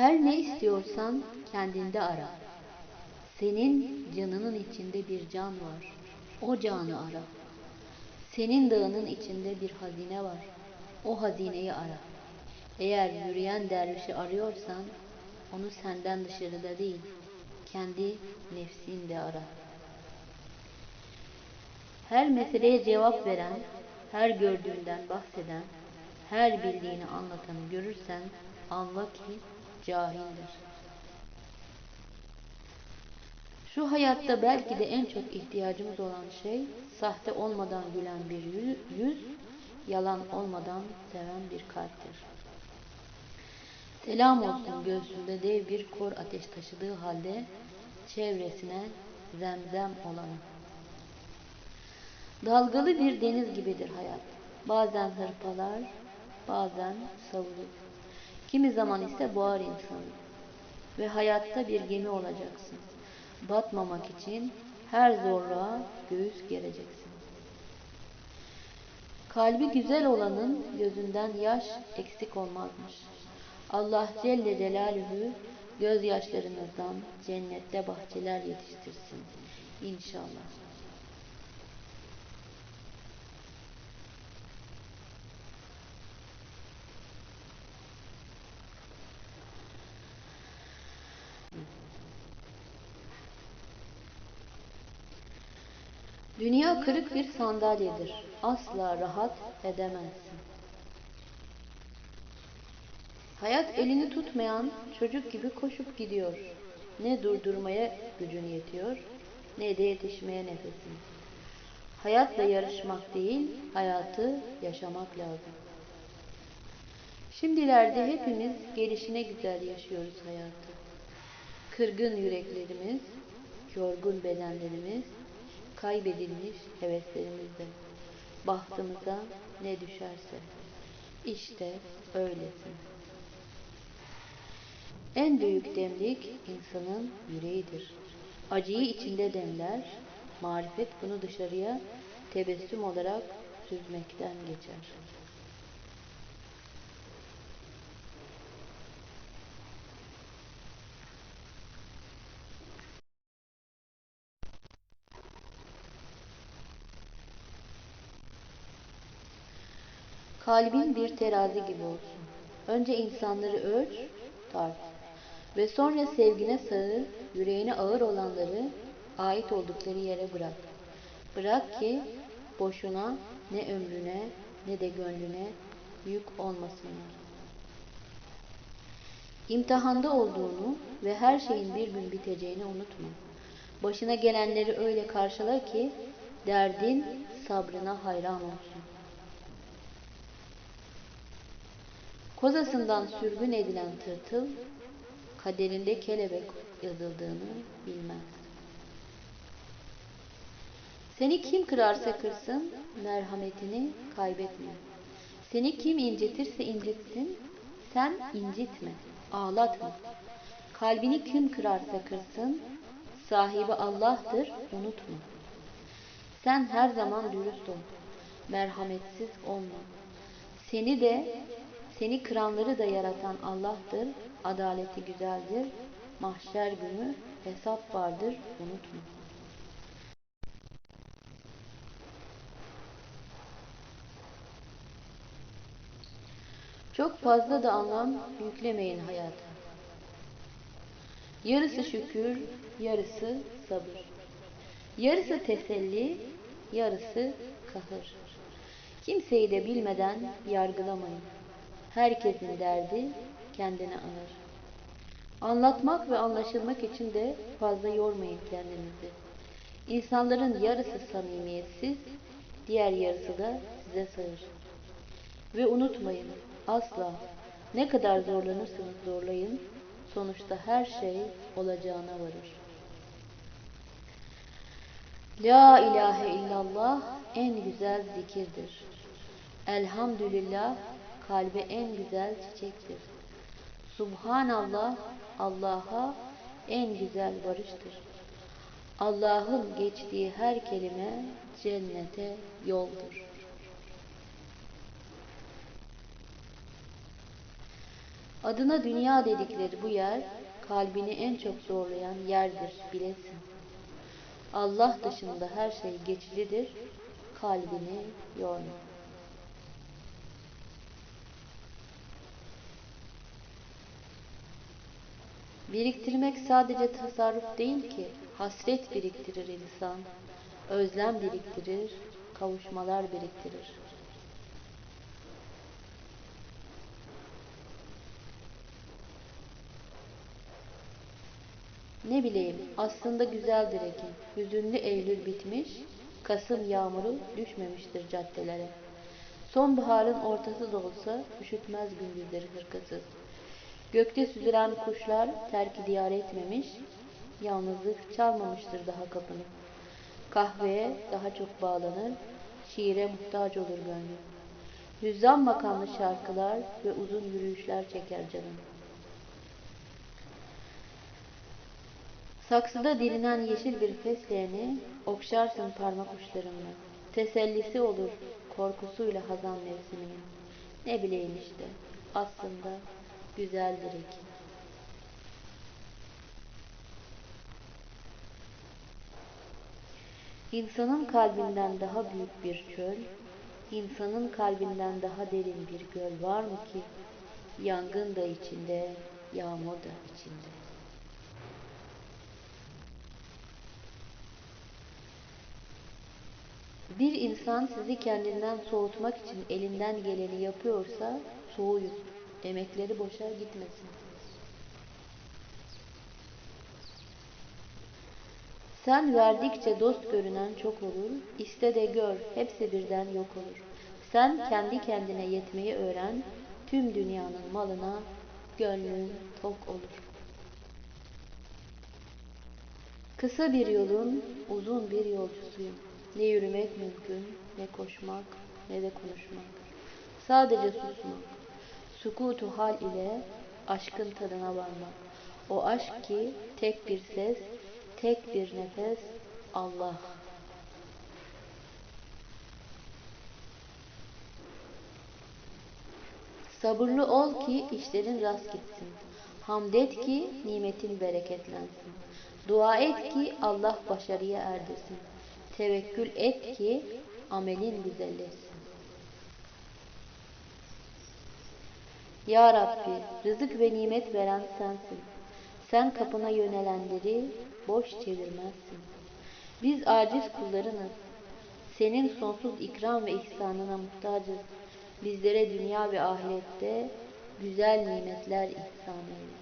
Her ne istiyorsan kendinde ara. Senin canının içinde bir can var. O canı ara. Senin dağının içinde bir hazine var. O hazineyi ara. Eğer yürüyen dervişi arıyorsan onu senden dışarıda değil, kendi nefsinde ara. Her meseleye cevap veren, her gördüğünden bahseden, her bildiğini anlatanı görürsen anla ki cahildir. Şu hayatta belki de en çok ihtiyacımız olan şey sahte olmadan gülen bir yüz, yalan olmadan seven bir kalptir. Selam olsun göğsünde dev bir kor ateş taşıdığı halde çevresine zemzem olanı. Dalgalı bir deniz gibidir hayat. Bazen hırpalar, bazen savurur. Kimi zaman ise boğar insanı. Ve hayatta bir gemi olacaksın. Batmamak için her zorluğa göğüs gereceksin. Kalbi güzel olanın gözünden yaş eksik olmazmış. Allah Celle Celaluhu gözyaşlarınızdan cennette bahçeler yetiştirsin. İnşallah. Dünya kırık bir sandalyedir. Asla rahat edemezsin. Hayat elini tutmayan çocuk gibi koşup gidiyor. Ne durdurmaya gücün yetiyor, ne de yetişmeye nefesin. Hayatla yarışmak değil, hayatı yaşamak lazım. Şimdilerde hepimiz gelişine güzel yaşıyoruz hayatı. Kırgın yüreklerimiz, yorgun bedenlerimiz, kaybedilmiş heveslerimizde. Bahtımıza ne düşerse. İşte öylesin. En büyük demlik insanın yüreğidir. Acıyı içinde demler, marifet bunu dışarıya tebessüm olarak süzmekten geçer. Kalbin bir terazi gibi olsun. Önce insanları ölç, tart. Ve sonra sevgine sığır, yüreğine ağır olanları ait oldukları yere bırak. Bırak ki boşuna ne ömrüne ne de gönlüne yük olmasınlar. İmtihanda olduğunu ve her şeyin bir gün biteceğini unutma. Başına gelenleri öyle karşıla ki derdin sabrına hayran olsun. Kozasından sürgün edilen tırtıl, kaderinde kelebek yazıldığını bilmez. Seni kim kırarsa kırsın, merhametini kaybetme. Seni kim incitirse incitsin, sen incitme, ağlatma. Kalbini kim kırarsa kırsın, sahibi Allah'tır, unutma. Sen her zaman dürüst ol, merhametsiz olma. Seni de seni kıranları da yaratan Allah'tır, adaleti güzeldir, mahşer günü hesap vardır, unutma. Çok fazla da anlam yüklemeyin hayata. Yarısı şükür, yarısı sabır. Yarısı teselli, yarısı kahır. Kimseyi de bilmeden yargılamayın. Herkesin derdi kendine alır. Anlatmak ve anlaşılmak için de fazla yormayın kendinizi. İnsanların yarısı samimiyetsiz, diğer yarısı da size sığır. Ve unutmayın, asla ne kadar zorlanırsanız zorlayın, sonuçta her şey olacağına varır. La ilahe illallah en güzel zikirdir. Elhamdülillah kalbe en güzel çiçektir. Subhanallah Allah'a en güzel barıştır. Allah'ın geçtiği her kelime cennete yoldur. Adına dünya dedikleri bu yer, kalbini en çok zorlayan yerdir bilesin. Allah dışında her şey geçicidir, kalbini yorma. Biriktirmek sadece tasarruf değil ki, hasret biriktirir insan, özlem biriktirir, kavuşmalar biriktirir. Ne bileyim, aslında güzeldir Ekim. Hüzünlü Eylül bitmiş, Kasım yağmuru düşmemiştir caddelere. Sonbaharın ortası da olsa üşütmez gündüzleri hırkası. Gökte süzülen kuşlar terki diyar etmemiş, yalnızlık çalmamıştır daha kapını. Kahveye daha çok bağlanır, şiire muhtaç olur gönlüm. Hüzzam makamlı şarkılar ve uzun yürüyüşler çeker canım. Saksıda dirinen yeşil bir fesleğeni okşarsın parmak uçlarınla. Tesellisi olur korkusuyla hazan mevsiminin. Ne bileyim işte aslında güzeldir Ekim. İnsanın kalbinden daha büyük bir çöl, insanın kalbinden daha derin bir göl var mı ki? Yangın da içinde, yağmur da içinde. Bir insan sizi kendinden soğutmak için elinden geleni yapıyorsa soğuyun. Emekleri boşa gitmesin. Sen verdikçe dost görünen çok olur, iste de gör, hepsi birden yok olur. Sen kendi kendine yetmeyi öğren, tüm dünyanın malına gönlün tok olur. Kısa bir yolun uzun bir yolcusuyum. Ne yürümek mümkün, ne koşmak, ne de konuşmak. Sadece susmak. Sukutu hal ile aşkın tadına varmak. O aşk ki tek bir ses, tek bir nefes, Allah. Sabırlı ol ki işlerin rast gitsin. Hamd et ki nimetin bereketlensin. Dua et ki Allah başarıya erdirsin. Tevekkül et ki amelin güzelleşsin. Ya Rabbi, rızık ve nimet veren sensin. Sen kapına yönelenleri boş çevirmezsin. Biz aciz kullarınız. Senin sonsuz ikram ve ihsanına muhtacız. Bizlere dünya ve ahirette güzel nimetler ihsan eyle.